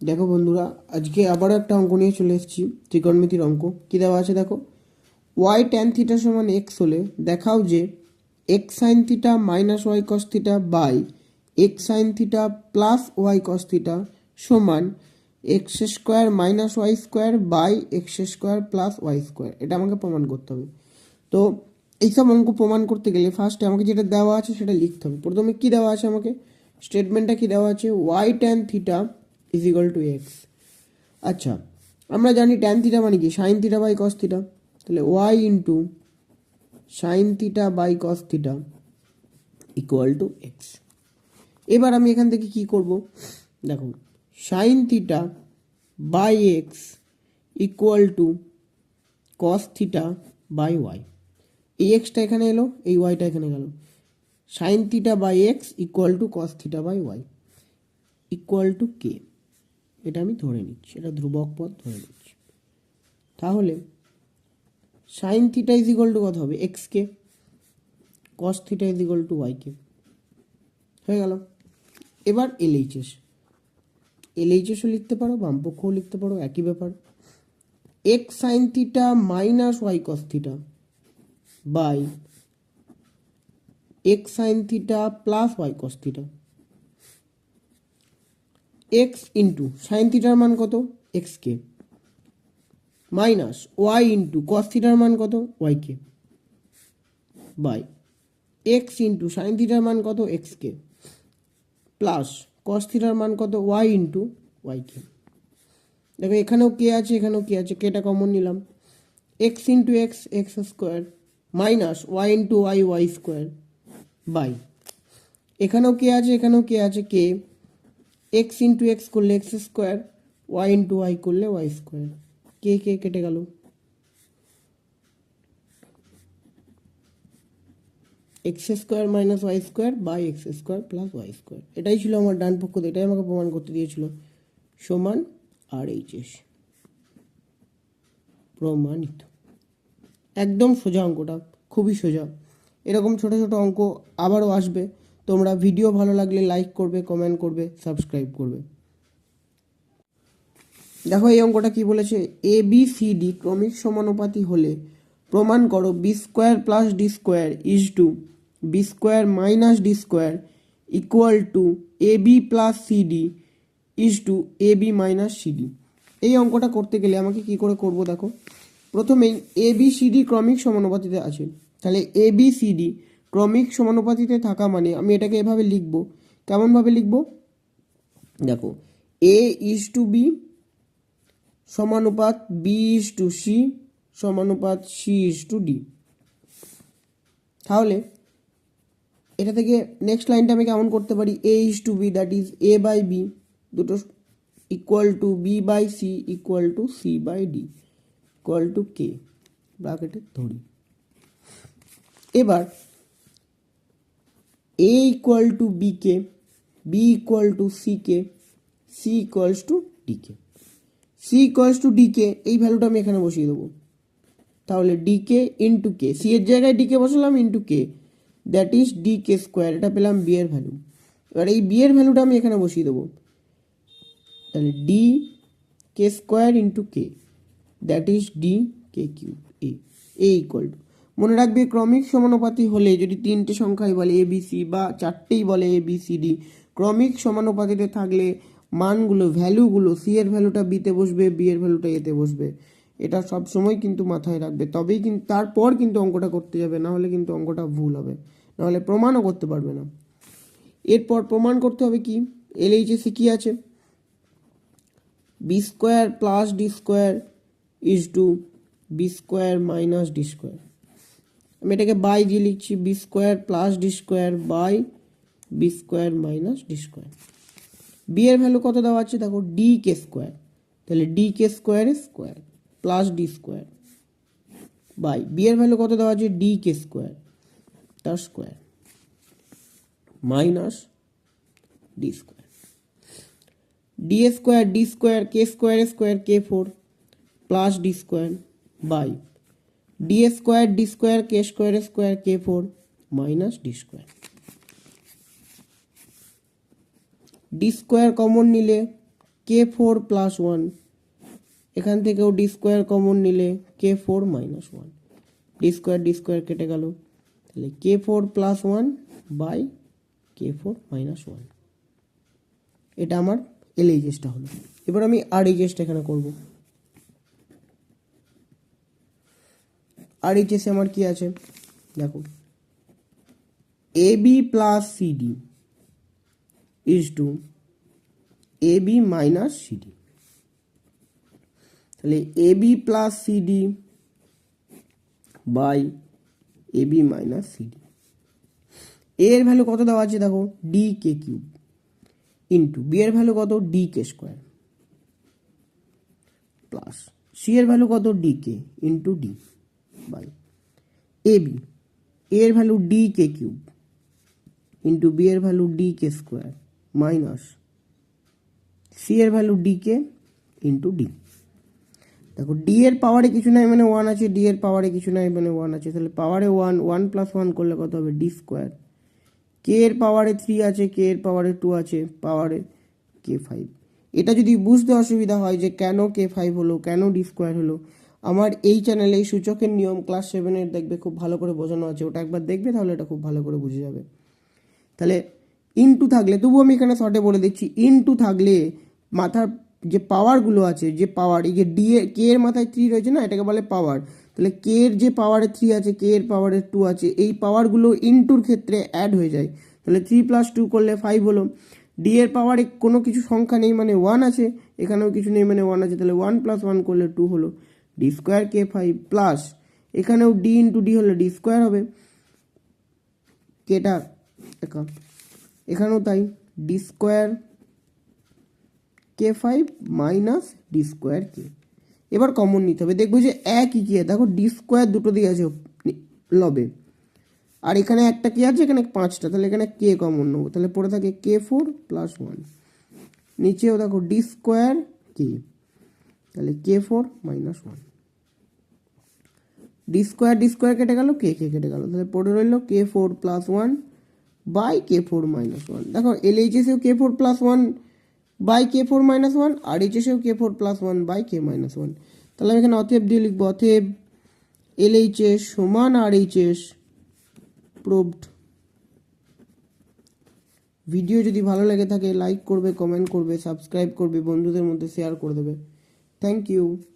দেখো বন্ধুরা, আজকে আবারও একটা অঙ্ক নিয়ে চলে এসেছি, ত্রিকোণমিতির অঙ্ক। কী দেওয়া আছে দেখো? ওয়াই ট্যান থিটা সমান এক্স হলে দেখাও যে X sine theta minus Y cos theta by X sine theta plus Y cos theta সমান X square minus Y square by X square plus Y square এটা আমাকে প্রমাণ করতে হবে। তো এইসব অঙ্ক প্রমাণ করতে গেলে ফার্স্টে আমাকে যেটা দেওয়া আছে সেটা লিখতে হবে। প্রথমে কী দেওয়া আছে আমাকে? স্টেটমেন্টটা কী দেওয়া আছে? Y tan theta is equal to X আচ্ছা আমরা জানি ট্যান থিটা মানে কি? Sine theta by cos theta তাহলে Y into sine theta by cos theta equal to X এবার আমি এখান থেকে কি করব? দেখো sine theta by X equal to cos theta by Y এই এক্সটা এখানে এলো, এই ওয়াইটা এখানে গেল। Sine theta by X equal to cos theta by Y equal to K এটা আমি ধরে নিচ্ছি, এটা ধ্রুবক পদ ধরে নিচ্ছি। তাহলে sine theta is equal to কত হবে? X K cos theta is equal to Y K হয়ে গেল। এবার এলএইচএস এলএইচএসও লিখতে পারো, বামপক্ষও লিখতে পারো, একই ব্যাপার। X sine theta minus Y cos theta by X sine theta plus Y cos theta X into sine থিটার মান কত? X K minus Y into cos থিটার মান কত? Y K by X into sine থিটার মান কত? এক্স কে প্লাস কস থিটার মান কত? ওয়াই ইন্টু ওয়াই কে দেখো, এখানেও কে আছে, এখানেও কে আছে কেটা কমন নিলাম। X into X X square minus Y into Y Y square by এখানেও কে আছে, এখানেও কে আছে কে এক্স ইন্টু এক্স করলে X square Y into Y করলে ওয়াই স্কোয়ার কে কে কেটে গেল? X square minus Y square by X square plus Y square এটাই ছিল আমার ডান পক্ষ এটাই আমাকে প্রমাণ করতে দিয়েছিল। সমান আর এইচ এস প্রমাণিত। একদম সোজা অঙ্কটা, খুবই সোজা। এরকম ছোট ছোট অঙ্ক আবারও আসবে। তোমরা ভিডিও ভালো লাগলে লাইক করবে কমেন্ট করবে সাবস্ক্রাইব করবে। দেখো এই অঙ্কটা কি বলেছে? এ বি সি ডি ক্রমিক সমানুপাতি হলে প্রমাণ করো B square plus D square is to B square minus D square equal to A B plus C D is to A B minus C D এই অঙ্কটা করতে গেলে আমাকে কি করে করব দেখো? প্রথমেই এ বি সি ডি ক্রমিক সমানুপাতিতে আছে। তাহলে এ বি সি ডি ক্রমিক সমানুপাতিতে থাকা মানে আমি এটাকে এভাবে লিখব। কেমনভাবে লিখব? দেখো এ ইজ টু বি সমানুপাত বি ইজ টু সি সমানুপাত সি ইজ টু ডি তাহলে এটা থেকে নেক্সট লাইনটা আমি কেমন করতে পারি? A is to B that is A by B দুটো equal to B by C equal to C by D equal to K ব্রাকেটে ধরি। এবার A equal to B K B equal to C K C equals to D K C equals to D K এই ভ্যালুটা আমি এখানে বসিয়ে দেবো। তাহলে D K into K C এর জায়গায় ডি কে বসালাম into K that is D K square এটা পেলাম বি এর ভ্যালু এবার এই বি এর ভ্যালুটা আমি এখানে বসিয়ে দেবো। তাহলে D K square into K that is D K cube A A equal to মনে রাখবে, ক্রমিক সমানুপাতি হলে যদি তিনটে সংখ্যাই বলে এ বি সি বা চারটেই বলে এ বি সি ডি ক্রমিক সমানুপাতিতে থাকলে মানগুলো, ভ্যালুগুলো সি এর ভ্যালুটা বিতে বসবে বি এর ভ্যালুটা এতে বসবে। এটা সব সময় কিন্তু মাথায় রাখবে। তবেই কিন্তু তারপর কিন্তু অঙ্কটা করতে যাবে, না হলে কিন্তু অঙ্কটা ভুল হবে। নাহলে প্রমাণও করতে পারবে না। এরপর প্রমাণ করতে হবে কি? এলএইচএসি কি আছে? B square plus D square is to B square minus D square আমি এটাকে বাই দিয়ে লিখছি B square plus D square by B square minus D square. B এর ভ্যালু কত দেওয়া আছে? দেখো ডি কে স্কোয়ার। তাহলে D K square square plus D square by. B এর ভ্যালু কত দেওয়া আছে? ডি কে স্কোয়ার তার square minus D square. D square D square, K square square, K four plus D square by. D square D square K square square K four minus D square D square common নিলে কে four plus one এখান থেকেও D square common নিলে K four minus one D square D square কেটে গেল। তাহলে K four plus one by K four minus one এটা আমার এল এইচএসটা হলো। এবার আমি আর এইচএসটা এখানে করব। আর এইচ এইচএসে আমার কি আছে? দেখো। A B plus C D is to A B minus C D তাহলে A B plus C D by A B minus C D এর ভ্যালু কত দেওয়া আছে দেখো? D K cube into B এর ভ্যালু কত? D K square plus C এর value কত? D K into D by A B এর value D K cube into B এর value D K square minus C এর value D K into D দেখো D এর পাওয়ারে কিছু নাই মানে ওয়ান আছে ডি এর পাওয়ারে কিছু নাই মানে ওয়ান আছে। তাহলে পাওয়ারে ওয়ান ওয়ান প্লাস ওয়ান করলে কত হবে? ডি স্কোয়ার কে এর পাওয়ারে থ্রি আছে কে এর পাওয়ারে টু আছে পাওয়ারে কে ফাইভ এটা যদি বুঝতে অসুবিধা হয় যে কেন কে ফাইভ হলো, কেন ডি স্কোয়ার হলো আমার এই চ্যানেলে এই সূচকের নিয়ম ক্লাস সেভেনের দেখবে খুব ভালো করে বোঝানো আছে, ওটা একবার দেখবে তাহলে এটা খুব ভালো করে বুঝে যাবে। তাহলে ইনটু থাকলে তবু আমি এখানে শর্টে বলে দিচ্ছি ইনটু থাকলে মাথার যে পাওয়ারগুলো আছে, যে পাওয়ার এই যে ডি এর কে এর মাথায় থ্রি রয়েছে না, এটাকে বলে পাওয়ার তাহলে কে এর যে পাওয়ারে থ্রি আছে কে এর পাওয়ারে টু আছে, এই পাওয়ারগুলো ইনটুর ক্ষেত্রে অ্যাড হয়ে যায়। তাহলে থ্রি প্লাস টু করলে ফাইভ হলো ডি এর পাওয়ারে কোনো কিছু সংখ্যা নেই মানে ওয়ান আছে, এখানেও কিছু নেই মানে ওয়ান আছে, তাহলে ওয়ান প্লাস ওয়ান করলে টু হলো। D square K five plus এখানেও ডি ইন্টু ডি হলে ডি স্কোয়ার হবে। কেটা একা এখানেও তাই D square K five minus D square K এবার কমন নিতে হবে। দেখব যে একই কি, দেখো ডি স্কোয়ার দুটো দিয়ে আছে লবে। আর এখানে একটা কি আছে, এখানে পাঁচটা। তাহলে এখানে কে কমন নেব। তাহলে পড়ে থাকে কে ফোর প্লাস ওয়ান নিচেও দেখো ডি স্কোয়ার কে তাহলে K four minus one D square D square কেটে গেল কে কে কেটে গেল। তাহলে পড়ে রইল K four plus one by K four minus one দেখো L এইচএসেও K four plus one by K four minus one R এইচএসেও K four plus one by K minus one তাহলে আমি এখানে অতএব দিয়ে লিখব, অথেব এল এইচএস সমান আর এইচএস প্রুভড ভিডিও যদি ভালো লেগে থাকে লাইক করবে কমেন্ট করবে সাবস্ক্রাইব করবে, বন্ধুদের মধ্যে শেয়ার করে দেবে। Thank you.